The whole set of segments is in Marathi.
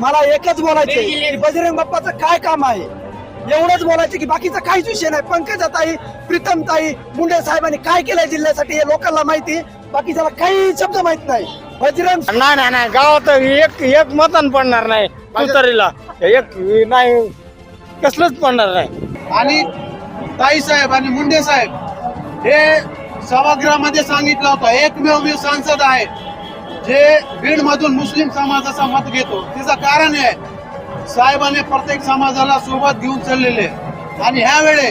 मला एकच बोलायचं की बजरंग बाप्पाचं काय काम आहे? एवढंच बोलायचं की बाकीचा काहीच विषय नाही. पंकजाताई प्रीतमताई मुंडे साहेबांनी काय केलंय जिल्ह्यासाठी हे लोकांना माहिती? बाकीच्याला काही शब्द माहीत नाही. बजरंग नाही नाही नाही. गावात एक एक मतन पडणार नाही तुतारीला. एक नाही कसलंच पडणार नाही. आणि ताई साहेब आणि मुंडे साहेब हे सभागृहामध्ये सांगितलं होतं एकमेव मी सांसद आहे. जे बीड मधून मुस्लिम समाजाचा मत घेतो तिचं कारण आहे. साहेबाने प्रत्येक समाजाला सोबत घेऊन चाललेले आणि ह्या वेळे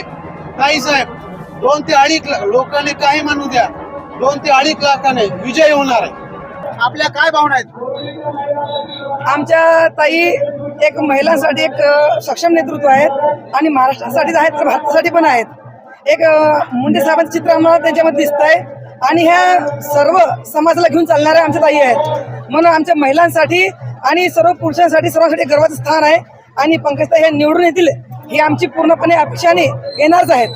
ताई साहेब दोन ते अडीच लोकांनी काही म्हणू द्या दोन ते अडीच लाखाने विजय होणार आहे. आपल्या काय भावना आहेत? आमच्या ताई एक महिलांसाठी एक सक्षम नेतृत्व आहेत आणि महाराष्ट्रासाठीच आहेत तर भारतासाठी पण आहेत. एक मुंडे साहेबांचं चित्र आम्हाला त्यांच्यामध्ये दिसत आहे आणि ह्या सर्व समाजाला घेऊन चालणाऱ्या आमच्या ताई आहेत. म्हणून आमच्या महिलांसाठी आणि सर्व पुरुषांसाठी सर्वांसाठी गर्वाचं स्थान आहे. आणि पंकजताई हे निवडून येतील ही आमची पूर्णपणे अपेक्षा आणि येणारच आहेत.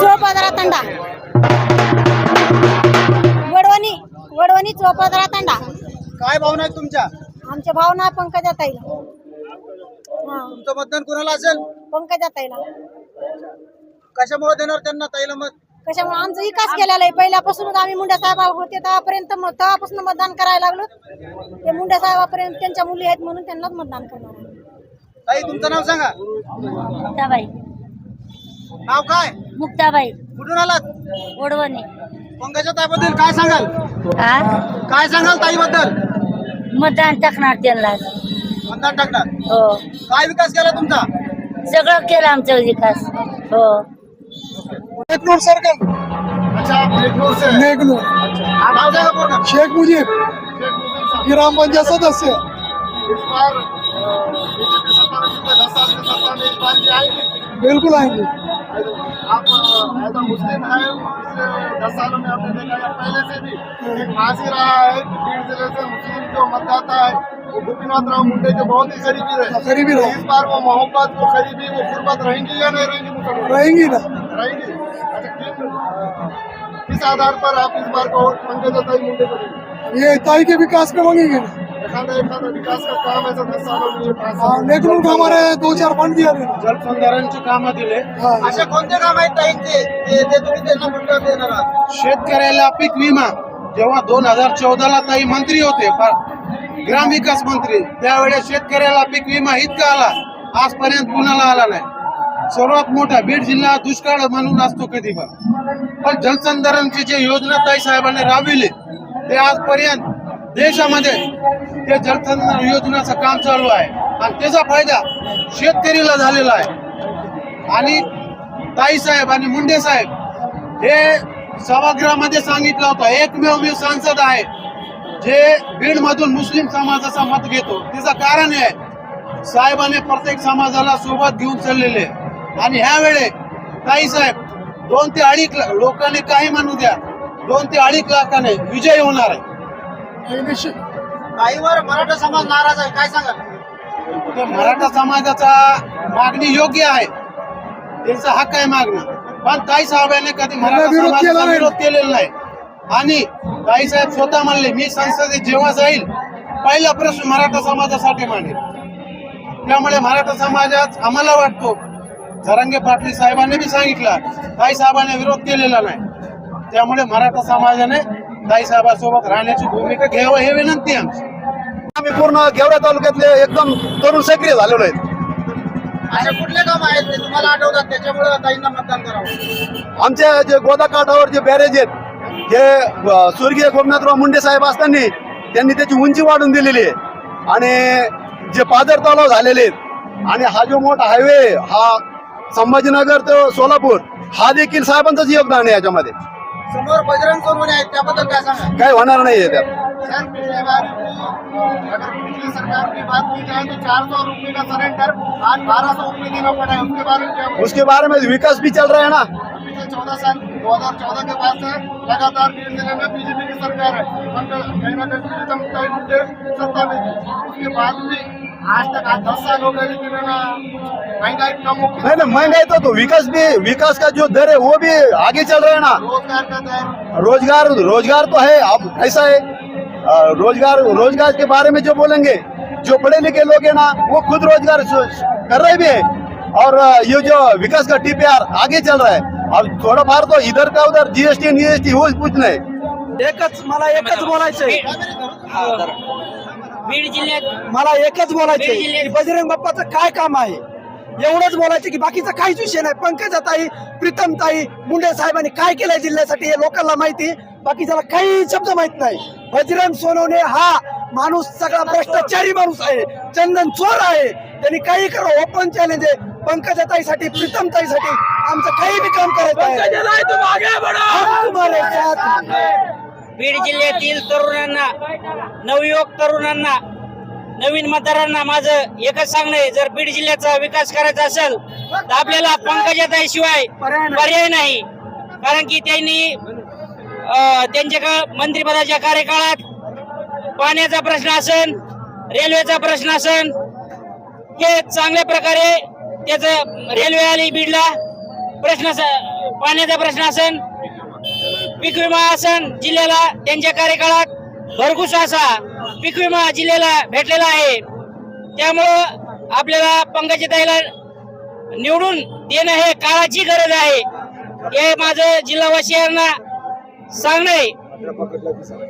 चोपदरा तंडा. वडवणी वडवणी चोपदरा तंडा. काय भावना आहेत तुमच्या? आमच्या भावना पंकजा ताईला. हा. तुमचं मतदान कोणाला असेल? पंकजा ताईला. कशामुळे देणार त्यांना ताईला मत? कशामुळे आमचा विकास केलेला आहे. पहिल्यापासूनच आम्ही मुंड्या साहेब होते तेव्हापर्यंत मग तेव्हापासून मतदान करायला लागलो. ते मुंड्या साहेबापर्यंत त्यांच्या मुली आहेत म्हणून त्यांनाच मतदान करणार आहे. ताई तुमचं नाव सांगा. मुक्ताबाई. नाव काय? मुक्ताबाई. कुठून आलात? ओढवणे. पंकजा ताईबद्दल काय सांगाल? हा काय सांगाल ताईबद्दल? मतदान टाकणार त्यांना. मतदान टाकणार. हो. काय विकास केला तुमचा? सगळं केलं आमचं विकास. हो. एकनूर सर्कल अच्छा एकनूर से सांगा पूर्ण शेख मुजीब। ग्राम पंचायत सदस्य। इस बार बीजेपी सत्ता में दस साल की सत्ता में इस बार भी आएगी? बिल्कुल आएँगे। आप एज अ मुस्लिम है पिछले दस सालों में आपने देखा या पहले से भी एक माजी रहा है ज़िले से मुस्लिम जो मतदाता है वो गोपीनाथ राव मुंडे के बहुत ही करीबी रहे। करीबी रहे। इस बार वो मोहब्बत वो करीबी वो गुर्बत रहेंगी या नहीं रहेंगी रहेंगी ना। रहेंगी अच्छा किन किस आधार पर आप इस बार को पंकज मुंडे को ये ताई के विकास में मांगेंगे विकास का काम हाँ, नेगनूर का हमारे दो चार फंड दिया था जलसंधारणची कामं दिले. असे कोणते काम आहेत ताईंचे? ते ते तुम्ही त्यांना देणार आहात. शेतकऱ्याला पीक विमा. जेव्हा दोन हजार चौदाला ताई मंत्री होते प- ग्रामविकास मंत्री त्यावेळेस शेतकऱ्याला पीक विमा इतका आला. आजपर्यंत कुणाला आला नाही. सर्वात मोठा बीड जिल्हा दुष्काळ म्हणून असतो कधी पण. पण जलसंधारणची जे योजना ताई साहेबांनी राबविली ते आजपर्यंत देशामध्ये ते जलसंधारण योजनेचं काम चालू आहे. आणि त्याचा फायदा शेतकरीला झालेला आहे. आणि ताई साहेब आणि मुंडे साहेब हे सभागृहामध्ये सांगितलं होतं एकमेव मी सांसद आहे. जे बीड मधून मुस्लिम समाजाचा मत घेतो त्याचं कारण आहे. साहेबाने प्रत्येक समाजाला सोबत घेऊन चाललेले आणि ह्या वेळे ताई साहेब दोन ते अडीच ला- लोकांनी काही म्हणू द्या. दोन ते अडीच लाखाने विजय होणार आहे. ताईवर मराठा समाज नाराज आहे काय सांगाल? ते मराठा समाजाचा मागणी योग्य आहे. त्यांचा हक्क आहे मागणं. पण ताई साहेबांनी कधी मराठा समाजाचा विरोध केलेला नाही. आणि ताई साहेब स्वतः म्हणले मी संसदेत जेव्हा जाईल पहिला प्रश्न मराठा समाजासाठी मांडेल. त्यामुळे मराठा समाजात आम्हाला वाटतो झरंगे पाटील साहेबांनी बी सांगितलं ताई साहेबांनी विरोध केलेला नाही. त्यामुळे मराठा समाजाने ताई साहेबांसोबत राहण्याची भूमिका घ्यावं हे विनंती आहे आमची. आम्ही पूर्ण गेवरा तालुक्यातले एकदम तरुण सक्रिय झालेलो आहेत. असे कुठले काम आहेत ते तुम्हाला आठवतात? त्याच्यामुळे ताईंना मतदान करावं. आमच्या जे गोदा काठावर जे बॅरेज आहेत हे अ, स्वर्गीय गोपनाथराव मुंडे साहेब असताना त्यांनी त्याची उंची वाढवून दिलेली आहे. आणि जे पादर तलाव झालेले आहेत आणि हा जो मोठा हायवे हा संभाजीनगर ते सोलापूर हा देखील साहेबांचंच योगदान आहे याच्यामध्ये. समोर बजरंग सोनवणे आहेत त्याबद्दल काय सांगा काही होणार नाही त्यात. सर पिछले बार अगर पिछली सरकार की बात की जाए तो चार सौ रुपये का सरेंडर आज बारह सौ रुपये देना पड़ा है। उसके बारे में क्या उसके बारे में विकास भी चल रहा है ना। पिछले चौदह साल दो हज़ार चौदह के बाद से लगातार बीड ज़िले में बीजेपी की सरकार है। कहीं ना कहीं प्रीतम सत्ता में थी उसके बाद भी आज तक आज दस साल हो गए लेकिन है ना महँगाई कम हो नहीं नहीं महँगाई तो, तो विकास भी विकास का जो दर है वो भी आगे चल रहा है ना रोज़गार का दर रोज़गार रोज़गार तो है अब ऐसा है रोज़गार रोज़गार के बारे में जो बोलेंगे जो पढ़े लिखे लोग हैं ना वो खुद रोज़गार कर रहे भी है और ये जो विकास का टीपीआर आगे चल रहा है अब थोड़ा फार तो इधर का उधर जीएसटी जीएसटी वो कुछ नहीं एकच मला एकच बोलायचंय बीड जिल्ह्यात मला एकच की बजरंग बाप्पाचं काय काम आहे? एवढंच बोलायचं की बाकीचा काहीच विषय नाही. पंकजाताई प्रीतमताई मुंडे साहेबांनी काय केलंय जिल्ह्यासाठी हे लोकांना माहिती? बाकीच्याला काही शब्द माहीत नाही. बजरंग सोनवणे हा माणूस सगळा भ्रष्टाचारी माणूस आहे. चंदन चोर आहे. त्यांनी काही करा ओपन चॅलेंज आहे. पंकजाताईसाठी प्रीतमताईसाठी आमचं काही बी काम करायचं आहे. बीड जिल्ह्यातील तरुणांना नवयुवक तरुणांना नवीन मतदारांना माझं एकच सांगणं आहे जर बीड जिल्ह्याचा विकास करायचा असेल तर आपल्याला पंकजाताई शिवाय पर्याय नाही. कारण की त्यांनी त्यांच्या मंत्रिपदाच्या कार्यकाळात पाण्याचा प्रश्न असन रेल्वेचा प्रश्न असन हे चांगल्या प्रकारे त्याचं रेल्वे आली बीडला प्रश्न पाण्याचा प्रश्न असेल पीक विमा आसन जिल्ह्याला त्यांच्या कार्यकाळात भरघोस असा पीक विमा जिल्ह्याला भेटलेला आहे. त्यामुळं आपल्याला पंकजताईला निवडून देणं हे काळाची गरज आहे. हे माझं जिल्हावासियांना सांगणं आहे.